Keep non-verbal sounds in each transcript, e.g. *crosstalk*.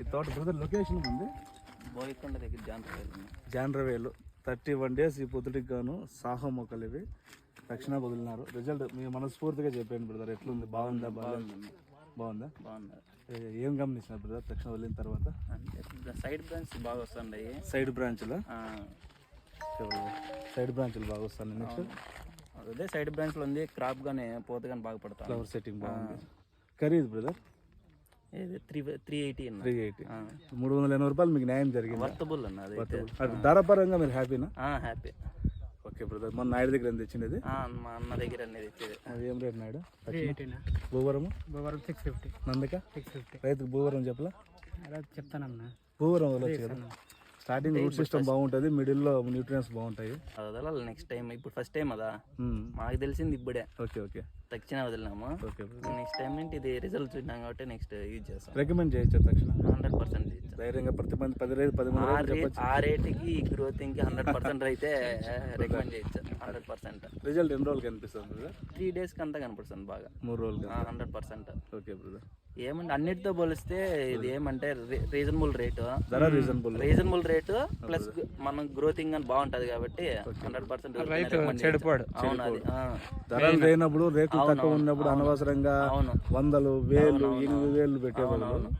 ఈ తోట brother location ఉంది బోయకొండ దగ్గర జాంతర జాన్రవేలు థర్టీ వన్ డేస్ ఈ పొద్దుటికి గాను సాహో మొక్కలు ఇవి దక్షిణ వదిలినారు. రిజల్ట్ మీ మనస్ఫూర్తిగా చెప్పాను బ్రదర్. ఎట్లుంది? బాగుందా? బాగుంది బాగుందా? బాగుంది. ఏ- గమనించినారు బ్రదర్ దక్షిణ వదిలిన తర్వాత? సైడ్ బ్రాంచ్ బాగా వస్తున్నాయి సైడ్ బ్రాంచ్లో? సైడ్ బ్రాంచ్లు బాగా వస్తాను నెక్స్ట్? అదే సైడ్ బ్రాంచ్లో ఉంది. క్రాప్ గానే పోత కానీ బాగా పడతా ఫ్లవర్ సెట్టింగ్ బాగుంది. ఖరీదు brother. Three three eighty three eighty. మూడు వందల ఎనభై రూపాయలు మీకు న్యాయం జరిగింది. వర్తబుల్ అన్న అది ధర పరంగా మీరు హ్యాపీనా హ్యాపీ ఓకే బ్రదర్ మన నాయుడు దగ్గర ఎంత తెచ్చినది మా అన్న దగ్గర అనేది అది ఏం రేట్ నాయుడు? భూవరము? బొవరం సిక్స్ ఫిఫ్టీ నందక? సిక్స్ ఫిఫ్టీ రైతుకు భూవరం చెప్పలా? అలా చెప్తానన్నా. భూవరం వదలొచ్చు కదా స్టార్టింగ్ రూట్ సిస్టమ్ బాగుంటుంది మిడిల్లో న్యూట్రియన్స్ బాగుంటాయి. వదలాలి నెక్స్ట్ టైం ఇప్పుడు ఫస్ట్ టైం అదా? మ్మ్. మాకు తెలిసింది ఇప్పుడే. Okay okay. తక్షణ వదిలినాము. నెక్స్ట్ టైం నుండి ఇది రిజల్ట్ చూసినాం కాబట్టి నెక్స్ట్ యూజ్ చేస్తాం. రికమెండ్ చేయొచ్చు తక్షణ. హండ్రెడ్ పర్సెంట్ ధైర్యంగా ప్రతి మంది పది రైతు పది ఆ రేట్ రేటుకి ఈ గ్రోతింగ్కి హండ్రెడ్ పర్సెంట్ అయితే రికమెండ్ చేయొచ్చు. హండ్రెడ్ పర్సెంట్ రిజల్ట్ ఎన్ని రోజులు కనిపిస్తుంది త్రీ డేస్ అంతా కనపడుతుంది బాగా. మూడు రోజులు హండ్రెడ్ పర్సెంట్ ఓకే బ్రదర్ ఏమంటే అన్నిటితో పోలిస్తే ఇది ఏమంటే reasonable rate reasonable reasonable rate plus మనం గ్రోతింగ్ అని బాగుంటది కాబట్టి హండ్రెడ్ పర్సెంట్ చెడిపోడు. అవును అది ఆ. ధరలు లేనప్పుడు రేట్లు తక్కువ ఉన్నప్పుడు అనవసరంగా అవును. వందలు వేలు ఎనిమిది వేలు పెట్టే బదులు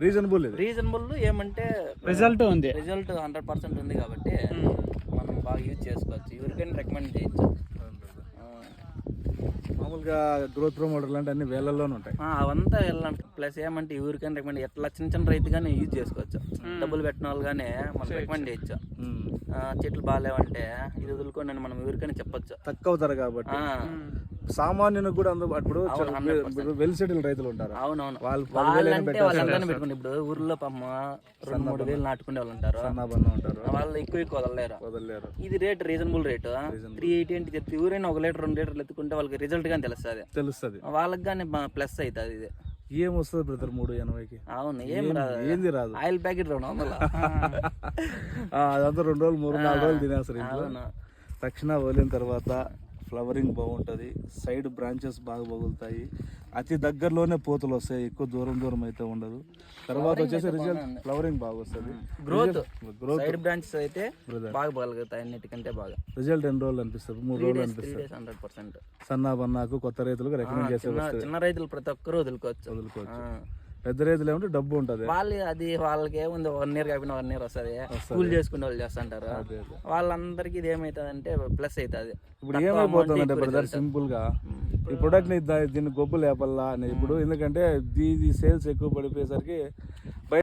రీజనబుల్ ఇది. రీజనబుల్ ఏమంటే రిజల్ట్ ఉంది. రిజల్ట్ హండ్రెడ్ పర్సెంట్ ఉంది కాబట్టి మనం బాగా యూజ్ చేసుకోవచ్చు. ఎవరికైనా రికమెండ్ చేయొచ్చు. మామూలుగా గ్రోత్ ప్రమోటర్లు అంటే అన్ని వేలల్లోనే ఉంటాయి. ఆ, అవంతా వెళ్ళాలి. ప్లస్ ఏమంటే ఎవరికైనా రికమెండ్ ఎట్లా చిన్న చిన్న రైతు కానీ యూజ్ చేసుకోవచ్చు. డబ్బులు పెట్టిన వాళ్ళు కానీ మనం రికమెండ్ చేయొచ్చు. ఆ, చెట్లు బాగాలేవంటే ఇది వదులుకోండి మనం ఎవరికైనా చెప్పొచ్చు. తక్కువ ధర కాబట్టి. సామాన్యునికి కూడా అందు ఇప్పుడు వెల్ సెటిల్ రైతులు ఉంటారు. అవునవును. వాళ్ళు పదివేలు వాళ్ళంటే వాళ్ళందరినీ పెట్టుకుని ఇప్పుడు ఊర్లో పాపం రెండు మూడు వేలు నాటుకునే వాళ్ళు ఉంటారు. ఉంటారు. వాళ్ళు ఎక్కువ ఎక్కువ వదలలేరు. వదలలేరు. ఇది rate reasonable rate. Three eighty అంటే చెప్తే ఎవరైనా ఒక లీటర్ రెండు లీటర్లు ఎత్తుకుంటే వాళ్ళకి రిజల్ట్ కానీ తెలుస్తుంది. తెలుస్తుంది. వాళ్ళకి కానీ ప్లస్ అవుతుంది ఇది. ఏం వస్తుంది బ్రదర్ మూడు ఎనభైకి? అవును ఏం రాదు. ఏంది రాదు? ఆయిల్ ప్యాకెట్ రెండు వందలు? *laughs* అదంతా రెండు రోజులు మూడు నాలుగు రోజులు తినేస్తారు ఇంట్లో. తక్షణ వదిలిన తర్వాత ఫ్లవరింగ్ బాగుంటుంది. సైడ్ బ్రాంచెస్ బాగా పగులుతాయి అతి దగ్గరలోనే పూతలు వస్తాయి. ఎక్కువ దూరం దూరం అయితే ఉండదు. తర్వాత వచ్చేసి రిజల్ట్ ఫ్లవరింగ్ బాగా వస్తుంది. గ్రోత్ గ్రోత్ సైడ్ బ్రాంచెస్ అయితే బాగా బలగతాయి అన్నిటికంటే బాగా. రిజల్ట్ ఎన్ని రోజులు అనిపిస్తుంది? మూడు రోజులు అనిపిస్తుంది. హండ్రెడ్ పర్సెంట్ సన్నా బన్నాకు కొత్త రైతులకు రికమెండ్ చేసే చిన్న రైతులు ప్రతి ఒక్కరు వదులుకోవచ్చు. వదులుకోవచ్చు. పెద్ద రైతులు ఏమంటే డబ్బు ఉంటుంది. వాళ్ళు అది వాళ్ళకి ఏముంది వన్ ఇయర్ కాకపోయినా వన్ ఇయర్ వస్తుంది. కూల్ చేసుకునే వాళ్ళు చేస్తుంటారు. వాళ్ళందరికీ ఇది ఏమవుతుంది అంటే ప్లస్ అవుతుంది. ఇప్పుడు ఏమైపోతుందంటే బ్రదర్ సింపుల్గా ఈ ప్రొడక్ట్ని దీన్ని గొప్ప లేపల్లా అని. ఇప్పుడు ఎందుకంటే ఇది సేల్స్ ఎక్కువ పడిపోయేసరికి